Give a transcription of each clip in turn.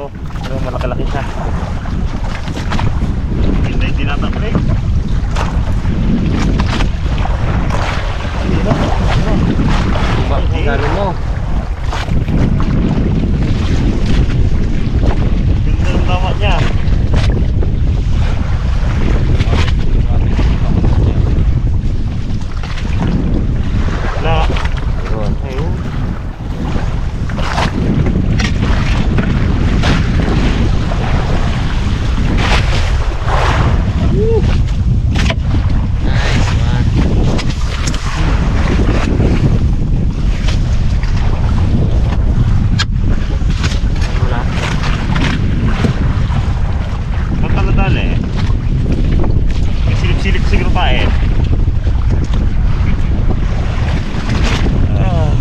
to. Pero malaki-laki siya. Hindi, hindi natakli. Gano mo? Ganda ng tama niya. Na. Yun. Ayun. Nice one. Wala. Matala-tala eh. May silip-silip siguro pa eh. Ah.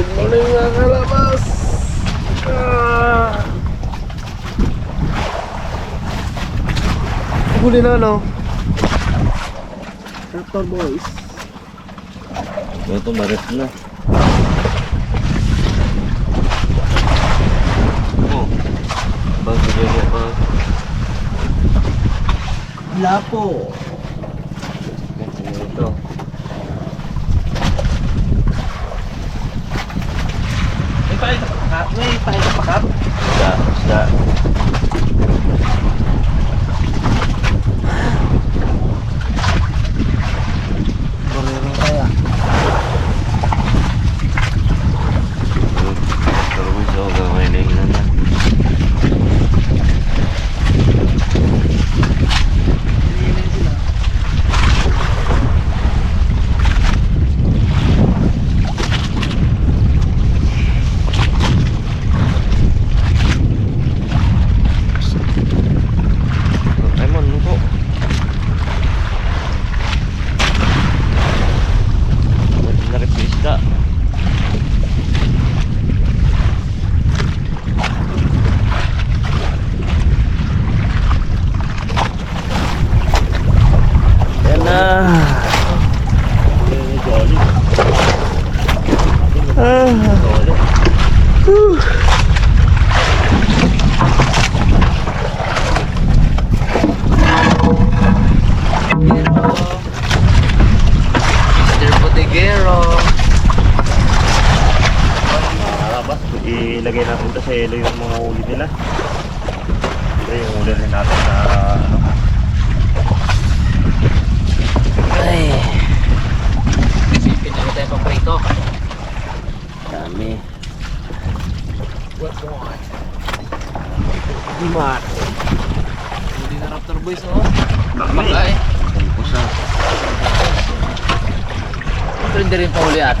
Good morning mga kalabas! Ah. Huli na no? Raptor boys. Ito, barit na. Oh. Bago dyan mo pa. Lapo. Ito. May pakita pa kap? May pakita pa kap? Isda, isda.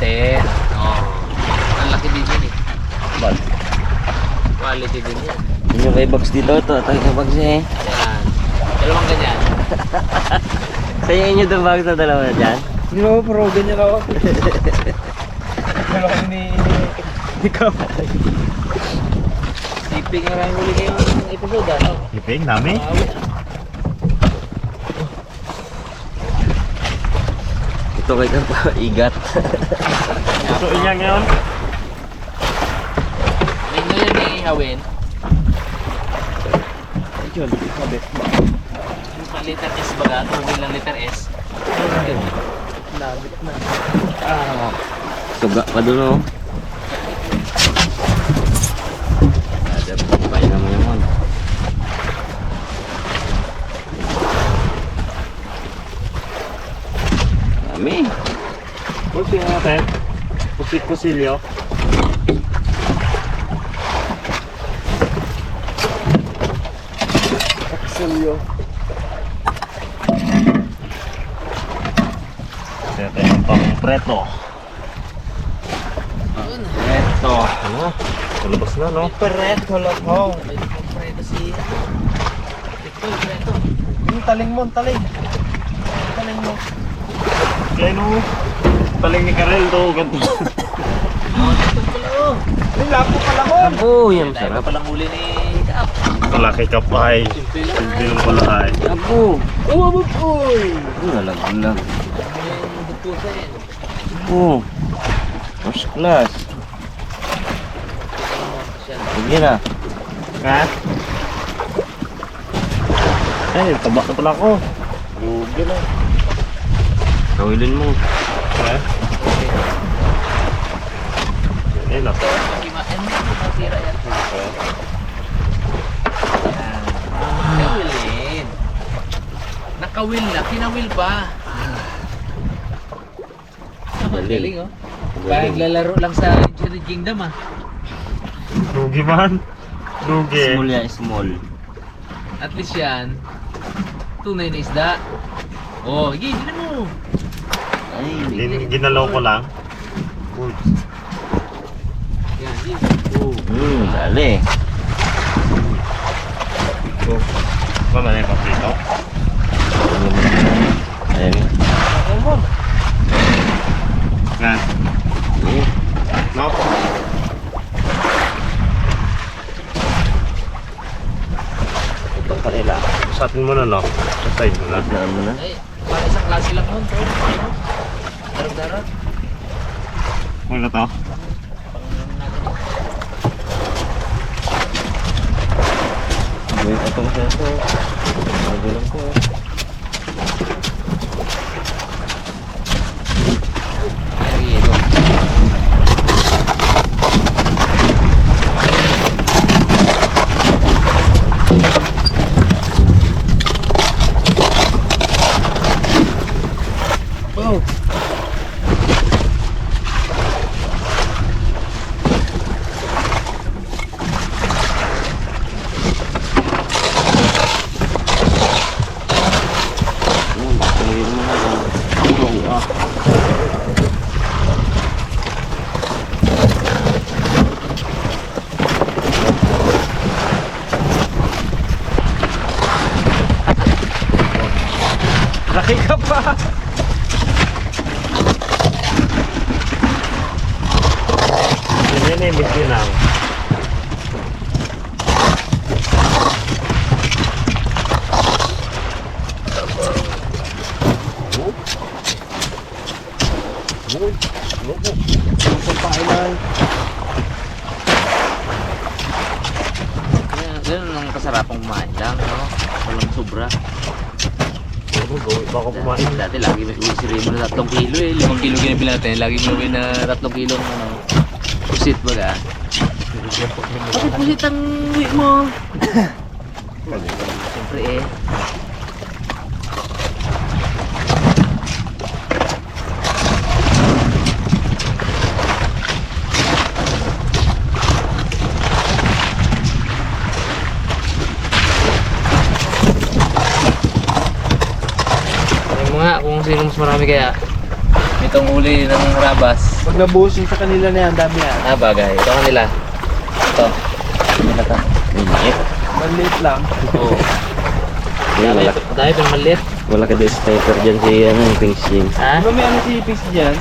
Ate. Oo. Ang laki din yun eh. Bag. Quality din yan. Yun yung kay Bags dito. Ito, tayo kay Bags eh. Yan. Dalawang ganyan. Sa inyo daw Bags na dalawa na dyan? Hindi mo pero ganyan ako. Dalawa ni ikaw. Siping nga rin huli kayong episode, ano? Iping, dami. Maawi ah. Ito kay Kampa, igat. Ito niya ngayon. Nyo yan yung ihawin. Ito, sabi. Yung pang letter S baga, tubig lang letter S. Labit na. Suga pa doon oh. Ada pa naman yun. Dami. Pusi natin. Pusit-pusilyo. Axelio. Ito yung pang Reto. Yun. Reto. Ano? Palabas na, no? Ho. May preto si... Ito, preto. Yung taling mo, taling. Taling mo. Kaya no, taling ni Karel to, ganito. Oh. Ay, lapo pala ko. Oh, yan Tayo sarap. pa palang huli ni Kap. Malaki ka pa ay. Simple lang. Pala ay. Apo. Oh, abot, oy. Oh, nalaglag. Oh. First class. Sige na. Ha? Ay, taba na pala ako. Lugi lang. Kawilin mo. Eh, nako. Kima, ano yung masira yan? Yan. Nakawilin. Nakawil na, kinawil pa. Ang Galing. oh. Parang naglalaro lang sa United Kingdom ah. Lugi man. Lugi. Small yan, small. At least yan, tunay na isda. Oh, sige, hindi mo. Gin ginalaw ko lang. Uy. Yan. Oh. Hmm, dali. Oh. Ba papito? Ayun. Ako mo. Nga. Eh, No? ito pa nila. Sa atin mo na, no? Sa side mo na. Naan mo na. Ay, para isang klase lang nun, bro. Ano? Ano to? Wait, ito ko ito. Bago lang ko. Ay, ito. Oh. Ayun, kawilin mo na lang. Oh, ah. Laki ka pa. Hindi na yung bisyo lang. Yan, ganun ang kasarapang kumain lang, no? Walang sobra. Ano, gawin baka kumain. Dati lagi may si Remo na 3 kilo eh. 5 kilo ginabila natin. Lagi may uwi na 3 kilo ng ano. Pusit baga. Bakit pusit ang uwi mo? Siyempre eh. Sino mas marami kaya. Itong huli ng rabas. Pag nabuhos yung sa kanila na yan, dami yan. Ah, bagay. Ito kanila. Ito. Kanila to. Maliit. Maliit lang. Oo. Dami, wala, dami pang maliit. wala ka din sniper dyan si ano, yung pink skin. Ha? Ba may ano si Ipis dyan?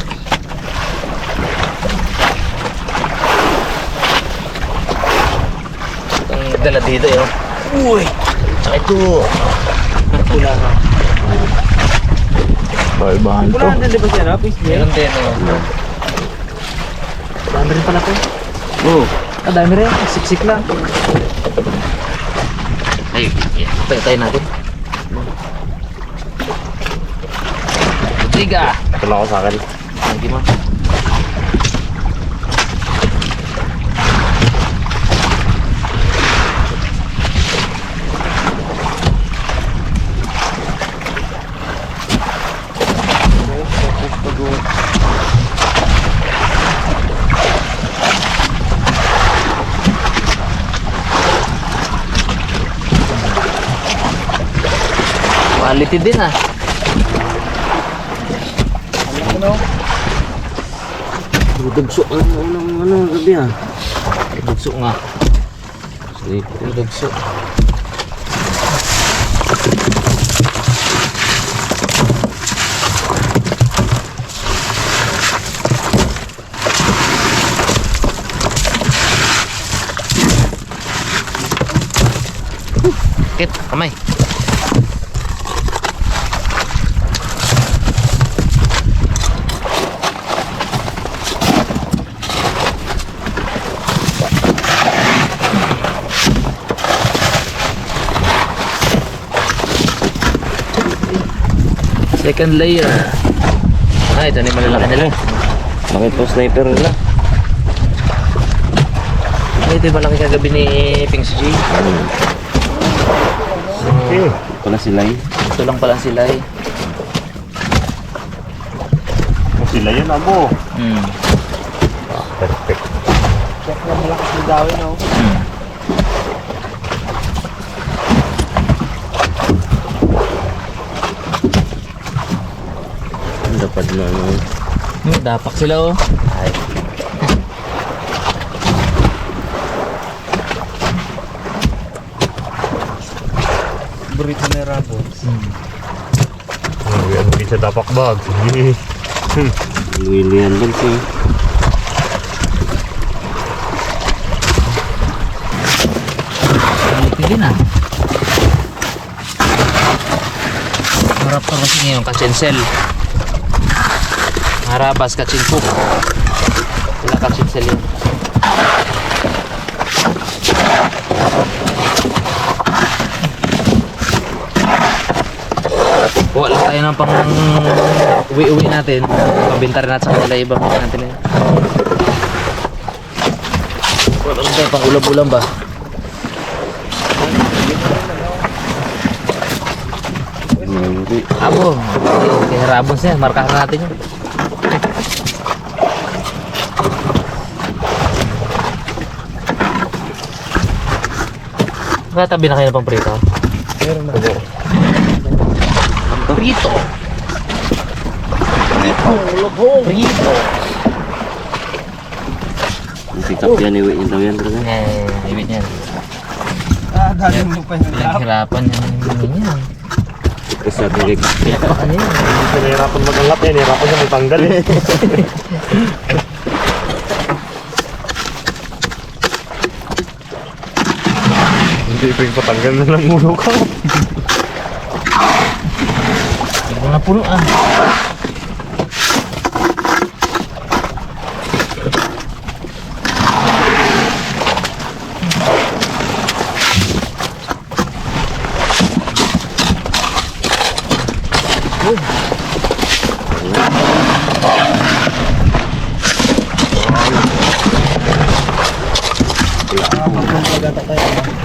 Itong dala dito yun. Uy! Tsaka ito. Pula na. Baibahan Pula na din ba siya? Ipis dyan? Meron din, oh. Dami rin pala to. Oh, Ah, dami rin. Siksik lang. Ay, yeah. Tayo natin. Tiga. Ito lang ako sa akin. Hindi mo. Quality din ah. Ano? Dugso ang unang ano gabi ah. Dugso nga. Sleep. Dugso. Kit, kamay. Second layer. Ah, ito na yung malalaki nila. Bakit po sniper nila? Ay, ito yung malaki kagabi ni Ping G. Okay. Pala sila eh. Ito lang pala sila eh. Sila yun, abo. Hmm. Perfect. Check na malakas ng gawin, no? Hmm. Dapat na ano. Hmm, dapak sila oh. Ay. Burrito na rabos. Oh, yan, hindi siya dapak bag. Sige. Luilian din siya. Din ah. Harap ka kasi ngayon, kachinsel. Harabas, kachinpuk. Wala kachinsel yun. Kuha lang tayo ng pang uwi-uwi natin. Pabinta rin natin sa kanila ibang natin eh. Lang tayo pang ulam-ulam ba? Abo, kaya rabon siya, markahan natin yun. Katabi na kayo ng pang prito? Meron na. Prito! Prito! Ang pick up yan, iwi daw yan talaga. Eh, ibig yan. Ah, dali mo pa yung Walang hirapan yan. Yan? Natin kay Ano yan? Nahirapan mag-angat eh. Nahirapan siya magtanggal eh. Hindi pa yung patanggal na ng ulo ko. Hindi na puno ah.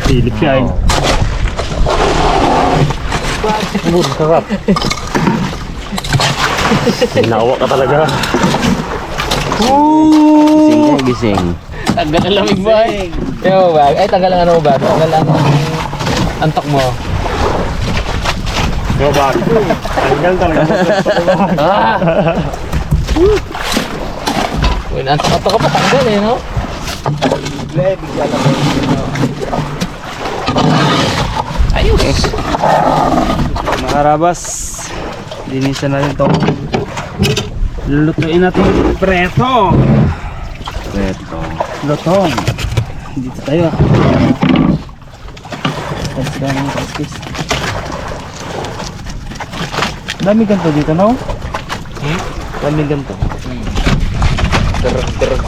Silip siya eh. Uy, sarap. Ginawa ka talaga. Gising ka, gising. Tanggal ang lamig ba? Kaya mo ba? Ay, tanggal ang ano ba? Tanggal ang antok mo. Yo, bag. Tanggal talaga. Ah! Uy, antok-antok ka pa, tanggal eh, no? Le, bigla na Ayos! Mga rabas, linisan natin itong lulutuin natin preto. Preto. Lutong. Dito tayo. Tapos ka ng kaskis. Dami ganito dito, no? Hmm? Dami ganito. Terug, terug.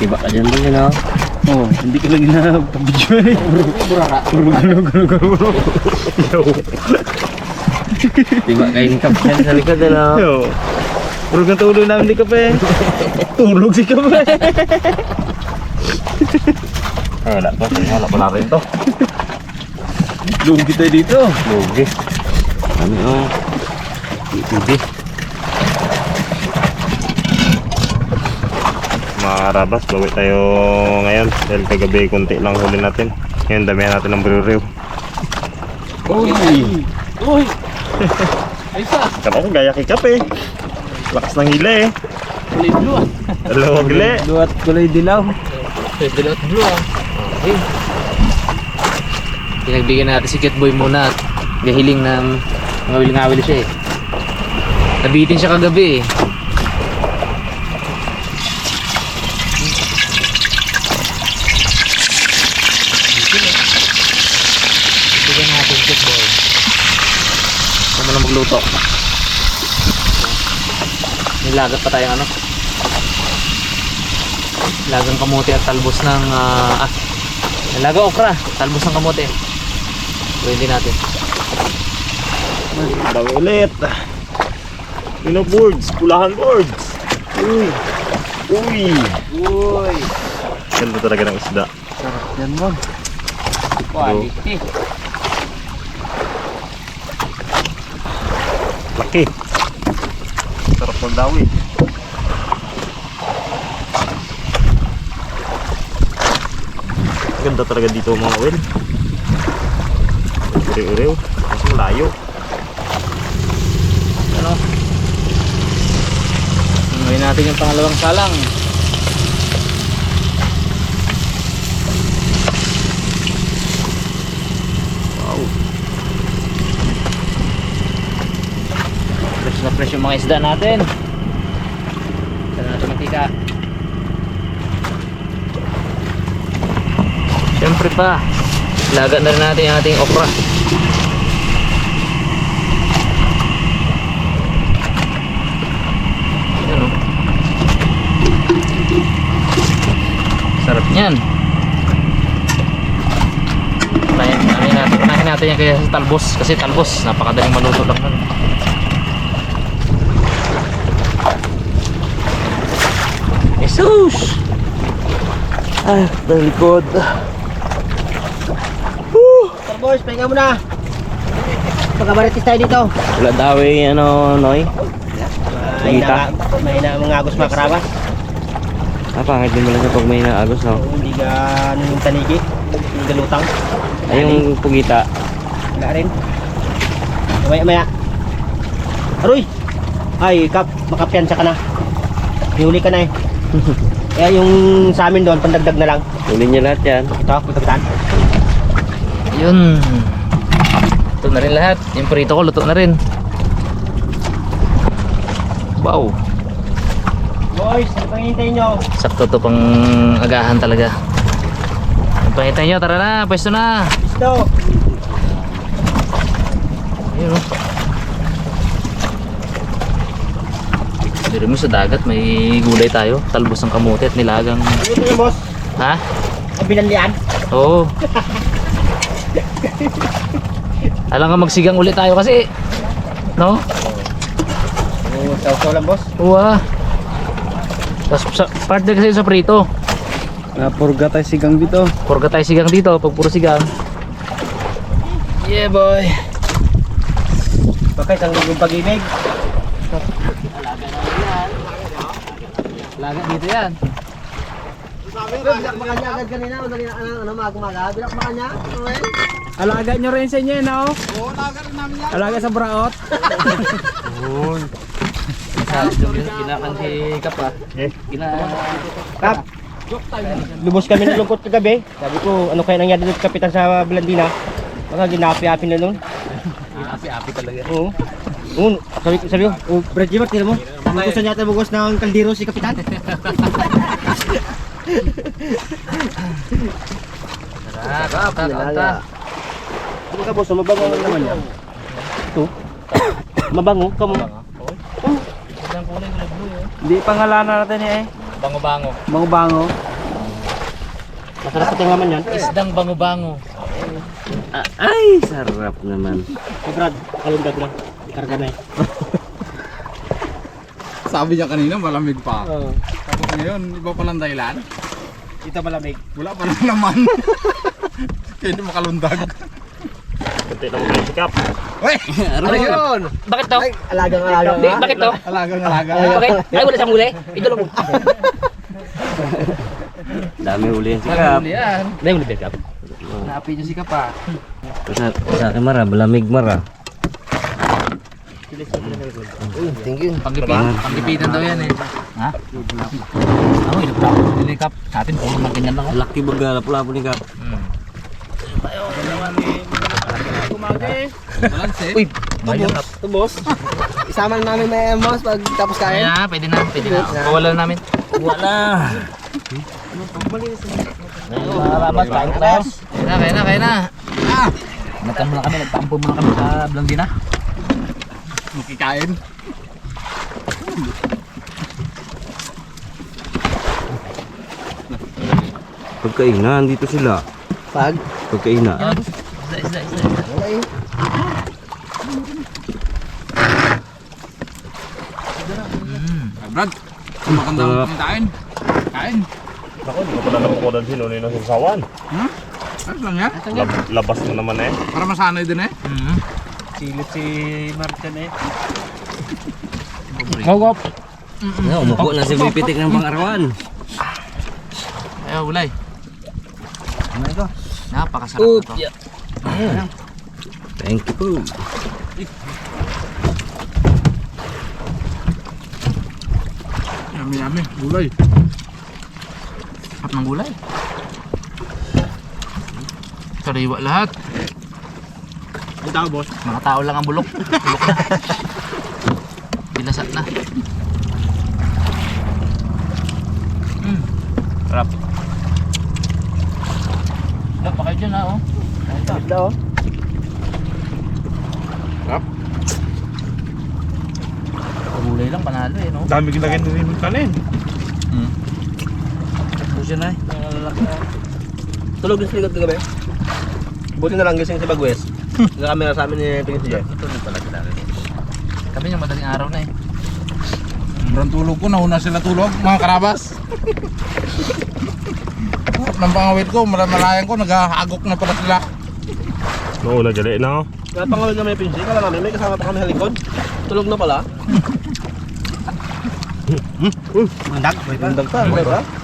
Tiba ka dyan din, no? Oo, oh, hindi ka lagi na pabidyo eh. Burara. Tiba ka yung cup dyan sa likod, ano? Yo. Puro kang tulog namin di kape. Tulog si kape. Wala to. Wala pa natin to. Lugi tayo dito. Lugi. Kami, oh. Lugi. Mga rabas, bawi tayo ngayon. Dahil kagabi, konti lang huli natin. Ngayon, damihan natin ng bruriw. Uy! Uy! Kala ko gaya kay Kape. Lakas ng hila eh. kulay blue ah. Dalawang gali. Luwat kulay dilaw. Pwede lang at blue ah. Okay. Pinagbigyan natin si Catboy muna at gahiling na ngawil-ngawil siya eh. Nabitin siya kagabi eh. Natin Catboy. Huwag mo na magluto. Nilagat pa tayong ano. Lagang kamote at talbos ng ah, ah Nilaga okra, talbos ng kamote. Pwede natin. Daw ulit. Yun ang boards. Kulahan boards. Uy. Uy. Uy, Ganda talaga ng isda. Yan mo. quality. Laki. Sarap magdawi. Ganda talaga dito mga wel. Uriw-uriw. Mas malayo. Ano? Ngayon natin yung pangalawang salang. Wow. Na fresh yung mga isda natin. Tara natin mantika. Siyempre pa, laga na rin natin yung ating okra. Yan o. Sarap niyan. Unahin, unahin natin, unahin natin yan kaya sa talbos. Kasi talbos, napakadaling maluto lang nun. Jesus! Ay, ng likod. Sir boys, pahinga muna. Pagkabaritis tayo dito. Wala daw eh, ano, Noy? Mahina, mahina mga agos mga karabas. Ah, pangit din mo lang sa pag may naagos, no? Hindi ka ano yung tanigi. Hindi ka lutang. Ay, yung pugita. Wala rin. Maya maya. Aroy! Ay, kap, makapiansa ka na. Huli ka na eh. Kaya yung sa amin doon, pandagdag na lang. Huli niya lahat yan. Ito, pagkakitaan. Ayun. Ito na rin lahat. Yung prito ko, luto na rin. Wow. Boys, ano pang hintayin nyo? Sakto to pang agahan talaga. Ang pangitay nyo, tara na, pwesto na. Pisto! Ayun o. Dito mo sa dagat, may gulay tayo. Talbos ng kamote at nilagang... Ano yung boss? Ha? Ang binanlian? Oo. Alam nga magsigang ulit tayo kasi. No? Oo, sausaw lang boss. Uwa. Tapos sa partner kasi sa prito. Napurga tayo sigang dito. Purga tayo sigang dito, pag puro sigang. Yeah boy. Bakit ang lugong pag-ibig? Laga dito yan. Bilak makanya agad kanina, madali na ano, ano magumaga. Bilak makanya, Noel. Alaga nyo rin sa inyo, no? Oo, alaga rin namin yan. Alaga sa braot. Ginakan si Kapa. Eh. Gina... Kap, lubos kami ng lungkot kagabi. Sabi ko, ano kaya nangyari sa kapitan sa Blandina? Baka ginapi-api na nun. Api-api talaga. Oo. Oo, sabi ko, sabi ko, oh, Brad Jimar, tira mo. Gusto niya tayo bugos ng kaldero si kapitan. Kap, kanta. Ano ka boss, mabango lang naman yan. Ito. Mabango, kamo. Isang kulay kulay blue eh. Hindi pangalanan natin eh. Bango-bango. Bango-bango. Masarap sa tingaman yan. Isdang bango-bango. Ah, ay, sarap naman. Brad, kalundag na. Karga na eh. Sabi niya kanina, malamig pa. Oo. Tapos ngayon, iba pa lang dahilan. Dito malamig. Wala pa lang naman. Kaya hindi makalundag. Kunti lang mga sikap. Uy! Ano yun? Bakit to? Alagang alaga. Di, bakit to? Alagang alaga. Bakit? Ay, wala siyang huli. Ito lang. Dami huli yan si Kap. yan. Dahil huli Kap. Naapi niyo si Kapa. Sa, sa akin mara, malamig mara. Panggipit. Panggipitan daw yan eh. Ha? Ako, ilagtap. Nilikap. Sa atin, puro mga ganyan lang. Laki baga lapu-lapu ni Kap. Hmm. Uy, tubos. Tubos. Isama na namin may boss pag tapos kain. na, pwede na, pwede na. Pawala na namin. Wala. Mga rabas, kain ko tayo. Kaya na, kaya na, kaya na. Ah! Nagkan muna kami, nagtampo muna kami sa Blandina. Makikain. Pagkainan, dito sila. Pag. Pagkainan. Isda, isda, isda. isda. Brad, maganda Sarap. ang kain. Kain. Ako, hindi ko pala nakukunan sino nino sa sawan. Ayos lang yan. Lab, labas na naman eh. Para masanay din eh. Mhm. Silip si Martin eh. Gogop. No, umupo na si Bipitik ng pangarawan. Ayaw, ulay. Ano ito? Napakasarap na to. Thank you po. Yummy yummy. Gulay. Sarap ng gulay. Sariwa lahat. Tao boss. Mga tao lang ang bulok. Bulok na. Binasat na. Mm. Sarap. Sarap pa kayo dyan ha oh. Isda oh. Gulay lang panalo eh no. Dami ginagay na rin yung kanin. Puso na eh. Tulog din sila gabi. Buti na lang gising si Bagwes. Nakamera sa amin ni Pingin si Jeff. Ito na pala talaga. Kami yung madaling araw na eh. Sobrang tulog ko. Nauna sila tulog. Mga karabas. Sarap ng pangawit ko. Malamalayang ko. Naghahagok na pala sila. Nauna gali na ako. Kaya pangawin namin yung Pinsi. Kala namin may kasama pa kami sa likod. Tulog na pala. Mandag. Mandag pa. Mandag pa.